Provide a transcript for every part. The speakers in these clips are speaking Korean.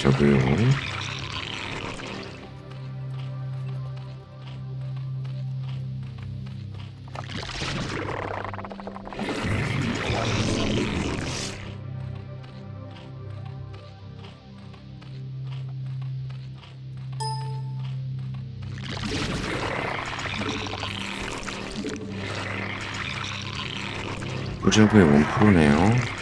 저고요. 부적의 원프로네요.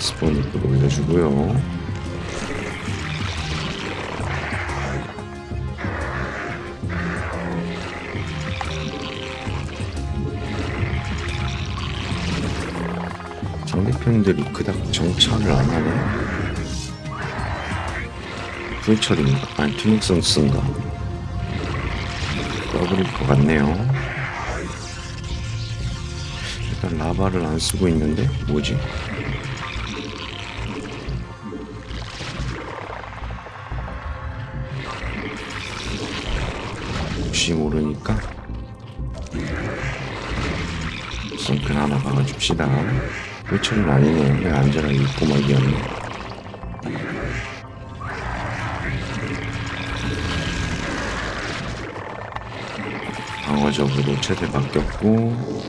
스포니크 올려주고요. 상대편들이 그닥 정찰을 안 하네. 후회철인가? 아니, 투닉선스인가? 더블일 것 같네요. 일단 라바를 안 쓰고 있는데 뭐지? 혹시 모르니까 선클 하나 박아줍시다. 외철은 아니네요. 왜 안전하게 입고 말기였네. 방어적으로 체제 바뀌었고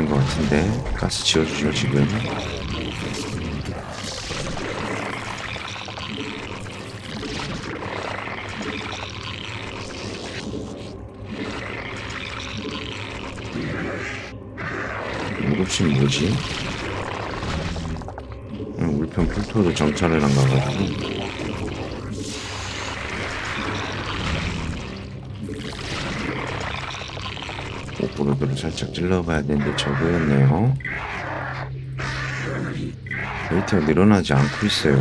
없는 것 같은데 가스 지워주죠 지금 무급신 뭐지? 음, 울편 풀토도 정찰을 안 가가지고 오프로드를 살짝 찔러봐야 되는데 저거였네요. 데이터가 늘어나지 않고 있어요.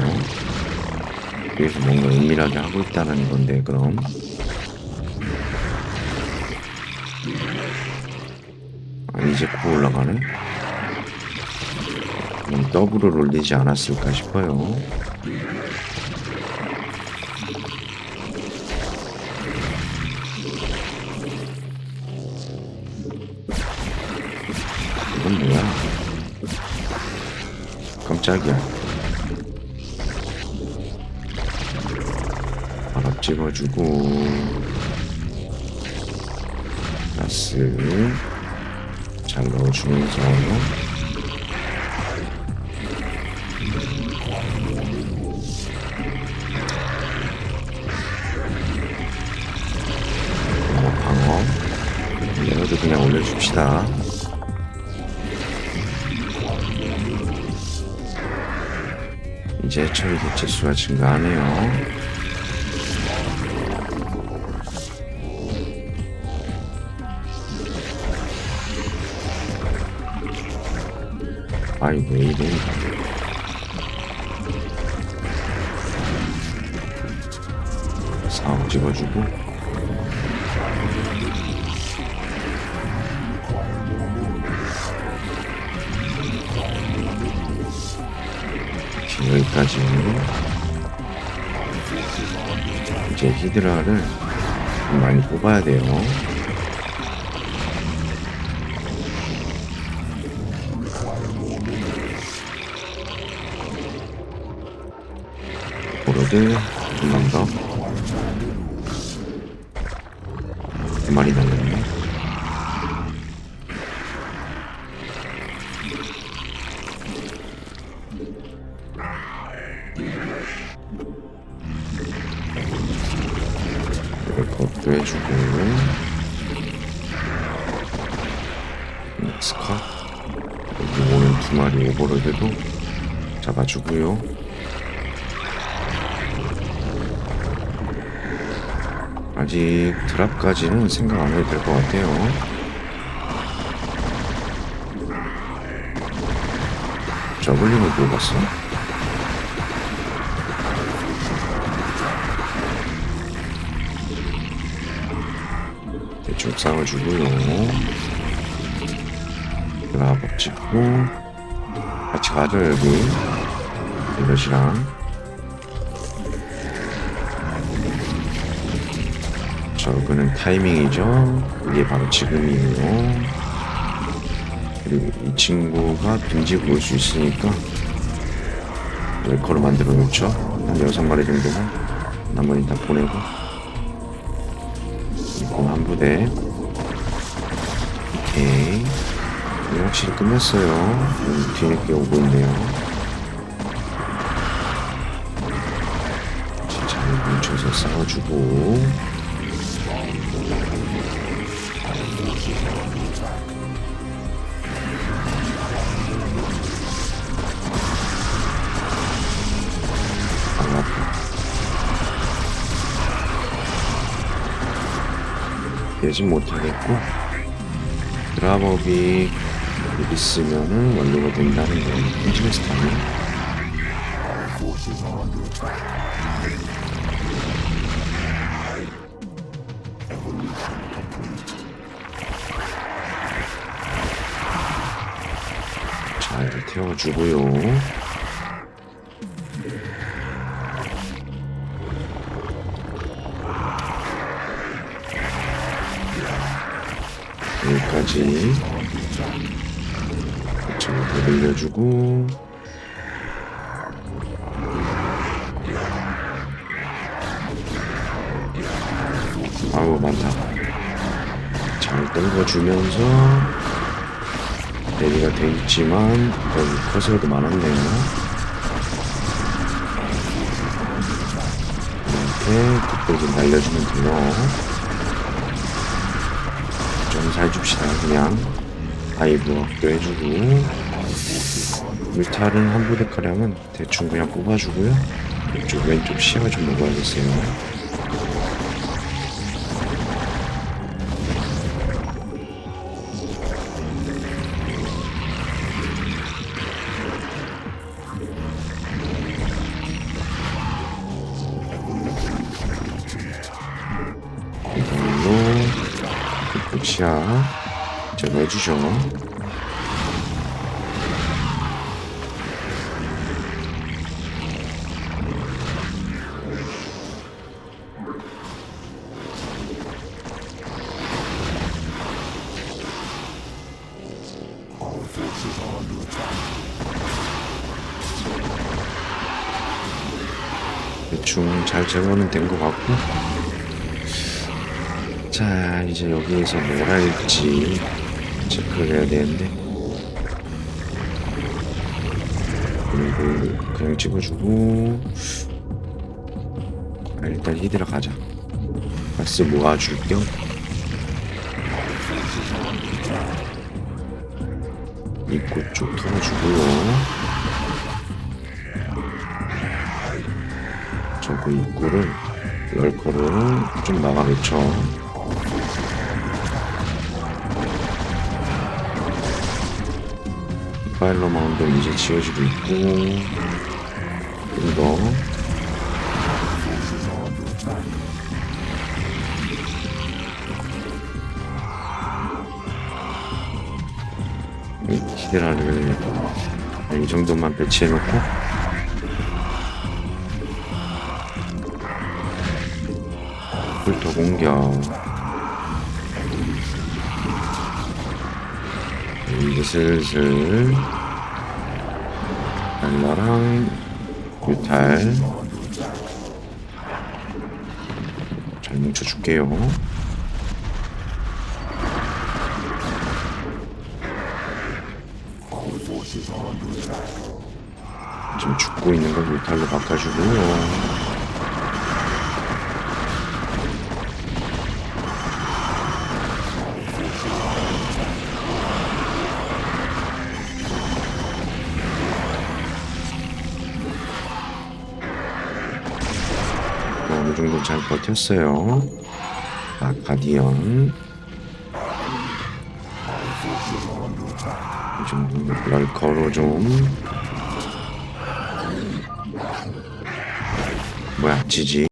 그래서 뭔가 은밀하게 하고 있다는 건데 그럼 아, 이제 코 올라가네. 그럼 더블을 올리지 않았을까 싶어요. 이건 뭐야? 깜짝이야. 바람 찍어주고 가스 잘 넣어주면서 방어 레어도 그냥 올려줍시다. 이제 처리 대체 수가 증가하네요. 아이 왜 이래? 사업 찍어주고 여기까지 이제 히드라를 좀 많이 뽑아야 돼요. 보로드 한번 더. 두 마리 날렸네. 이것도 해주고 스컷 여기 오는 두 마리 오버로드도 잡아주고요. 아직 드랍까지는 생각 안 해도 될 것 같아요. 저블링을 못 봤어? 대충 싸워주고요. 드랍업 찍고 같이 가죠 여기 이것이랑 저거는 타이밍이죠. 이게 바로 지금이에요. 그리고 이 친구가 빈집을 올수 있으니까 웰커를 만들어 놓죠. 한 여섯 마리 정도만 나머지 다 보내고 이건 한 부대. 오케이. 네, 확실히 끝냈어요. 음, 뒤늦게 오고 있네요. 잘 뭉쳐서 싸워주고. 예진 못하겠고 드랍업이 있으면은 완료가 된다는 거 인지메스 타면 잘 태워주고요 여기까지. 저거 늘려주고. 아우 많다. 잘 땡겨주면서 대비가 돼 있지만 여기 커서도 많았네요 이렇게 뚝배기 날려주면 돼요 좀 잘 줍시다 그냥. 아이브 업도 해주고. 물탈은 한 부대가량은 대충 그냥 뽑아주고요. 이쪽 왼쪽 시야가 좀 먹어야겠어요 시야 제가 해주죠. 대충 잘 제거는 된 것 같고 자 이제 여기에서 뭘 할지 체크를 해야 되는데. 그리고 그냥 찍어주고. 아, 일단 히드라 가자. 가스 모아줄 겸 입구 쪽 털어주고요 저그 입구를 럴커를 좀 막아놓죠 파일러 마운드 이제 지어지고 있고 좀더 히드라를 이 정도만 배치해놓고. 불토 공격 이제 슬슬 달러랑 유탈 잘 뭉쳐줄게요. 지금 죽고 있는 걸 유탈로 바꿔주고요 어느 정도 잘 버텼어요. 아, 가디언. 좀 럴커로 좀 뭐야 지지